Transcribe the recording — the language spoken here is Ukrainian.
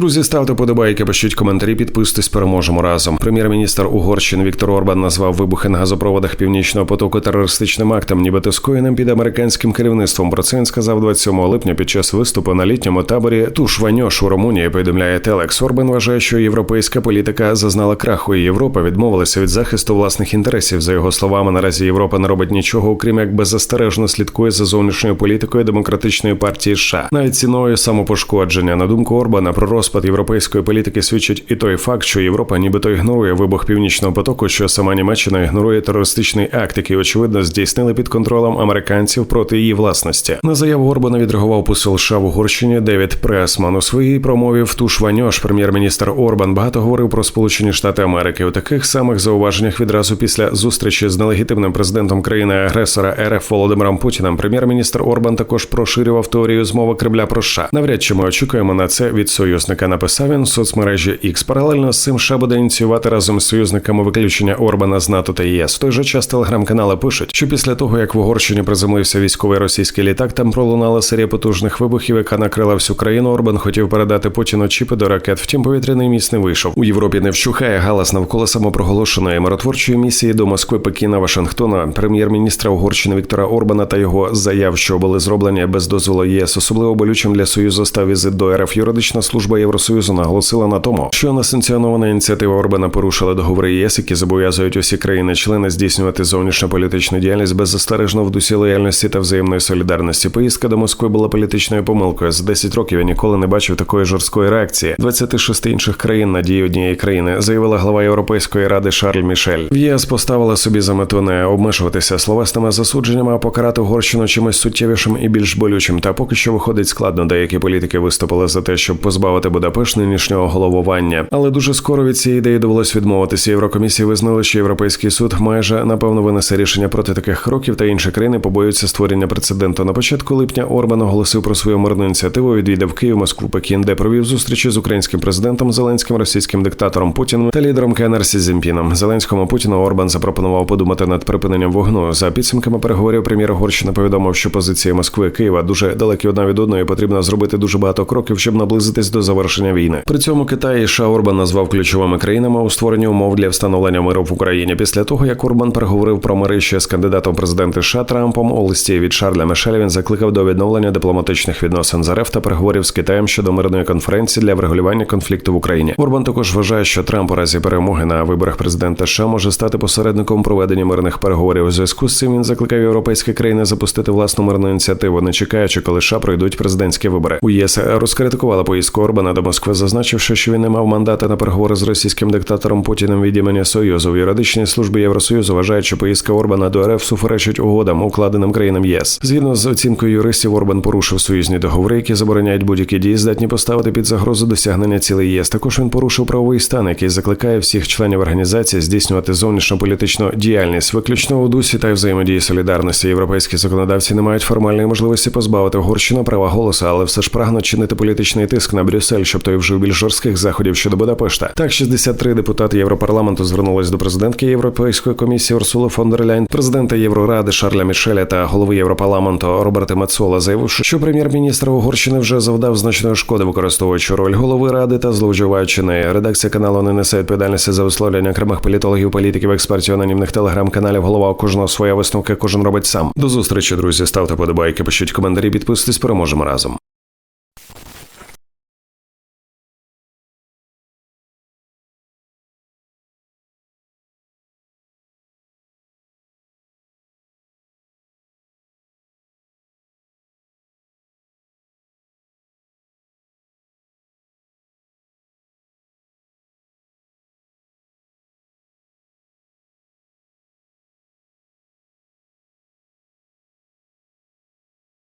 Друзі, ставте подобайки, пишіть коментарі, підписуйтесь, переможемо разом. Прем'єр-міністр Угорщини Віктор Орбан назвав вибухи на газопроводах північного потоку терористичним актом, нібито скоєним під американським керівництвом. Про це він сказав 27 липня під час виступу на літньому таборі Тушваньош у Румунії. Повідомляє Телекс. Орбан вважає, що європейська політика зазнала краху, і Європа відмовилася від захисту власних інтересів. За його словами, наразі Європа не робить нічого, окрім як беззастережно слідкує за зовнішньою політикою демократичної партії США, навіть ціною самопошкодження. На думку Орбана, про розпад європейської політики свідчить і той факт, що Європа нібито ігнорує вибух північного потоку, що сама Німеччина ігнорує терористичний акт, який очевидно здійснили під контролем американців проти її власності. На заяву Орбана відреагував посол США в Угорщині Девід Пресман. У своїй промові в туш Ваньош прем'єр-міністр Орбан багато говорив про Сполучені Штати Америки. У таких самих зауваженнях відразу після зустрічі з нелегітимним президентом країни-агресора РФ Володимиром Путіним. Прем'єр-міністр Орбан також поширював теорію змови Кремля про США. Навряд чи ми очікуємо на це від союзника. Написав він в соцмережі X. Паралельно з цим США буде ініціювати разом з союзниками виключення Орбана з НАТО та ЄС. В той же час телеграм-канали пишуть, що після того як в Угорщині приземлився військовий російський літак, там пролунала серія потужних вибухів, яка накрила всю країну. Орбан хотів передати Путіну чіпи до ракет. Втім, повітряний міст не вийшов. У Європі не вщухає галас навколо самопроголошеної миротворчої місії до Москви, Пекіна, Вашингтона, прем'єр-міністра Угорщини Віктора Орбана та його заяв, що були зроблені без дозволу ЄС. Особливо болючим для союзу став візит до РФ. Юридична служба Євросоюзу наголосила на тому, що несанкціонована ініціатива Орбана порушила договори ЄС, які зобов'язують усі країни-члени здійснювати зовнішньополітичну діяльність беззастережно в дусі лояльності та взаємної солідарності. Поїздка до Москви була політичною помилкою. За 10 років я ніколи не бачив такої жорсткої реакції. 26 інших країн на дії однієї країни заявила глава Європейської ради Шарль Мішель. В ЄС поставила собі за мету не обмежуватися словесними засудженнями, а покарати Угорщину чимось суттєвішим і більш болючим. Та поки що виходить складно. Деякі політики виступили за те, щоб позбавити Будапешт нинішнього головування. Але дуже скоро від цієї ідеї довелось відмовитися. Єврокомісії визнали, що європейський суд майже напевно винесе рішення проти таких кроків, та інші країни побоюються створення прецеденту. На початку липня Орбан оголосив про свою мирну ініціативу. Відвідав Київ, Москву, Пекін, де провів зустрічі з українським президентом Зеленським, російським диктатором Путіним та лідером КНР Сі Цзіньпіном. Зеленському Путіну Орбан запропонував подумати над припиненням вогну. За підсумками переговорів прем'єр Угорщини повідомив, що позиції Москви Києва дуже далекі одна від одної. Потрібно зробити дуже багато кроків, щоб наблизитись до завершення війни. При цьому Китай і США Орбан назвав ключовими країнами у створенні умов для встановлення миру в Україні. Після того як Орбан переговорив про мири ще з кандидатом в президенти США Трампом у листі від Шарля Мешеля він закликав до відновлення дипломатичних відносин з РФ та переговорів з Китаєм щодо мирної конференції для врегулювання конфлікту в Україні. Орбан також вважає, що Трамп у разі перемоги на виборах президента США може стати посередником проведення мирних переговорів. У зв'язку з цим він закликав європейські країни запустити власну мирну ініціативу, не чекаючи, коли США пройдуть президентські вибори. У ЄС розкритикувала поїздку Орбана до Москви, зазначивши, що він не мав мандата на переговори з російським диктатором Путіним від імені Союзу. В юридичній службі Євросоюзу вважають, що поїздка Орбана до РФ суперечить угодам, укладеним країнам ЄС. Згідно з оцінкою юристів, Орбан порушив союзні договори, які забороняють будь-які дії, здатні поставити під загрозу досягнення цілей ЄС. Також він порушив правовий стан, який закликає всіх членів організації здійснювати зовнішньополітичну діяльність, виключно у дусі та взаємодії солідарності. Європейські законодавці не мають формальної можливості позбавити Угорщину права голосу, але все ж прагнуть чинити політичний тиск на Брюссель, щоб той вжив більш жорстких заходів щодо Будапешта. Так, 63 депутати Європарламенту звернулись до президентки Європейської комісії Урсули фон дер Ляйн, президента Євроради Шарля Мішеля та голови Європарламенту Роберта Мецола, заявивши, що прем'єр-міністр Угорщини вже завдав значної шкоди, використовуючи роль голови ради та зловживаючи нею. Редакція каналу не несе відповідальності за висловлення окремих політологів, політиків, експертів, анонімних телеграм-каналів. Голова кожного своя висновка, кожен робить сам. До зустрічі, друзі. Ставте подобайки, пишіть коментарі, підписуйтесь, переможемо разом.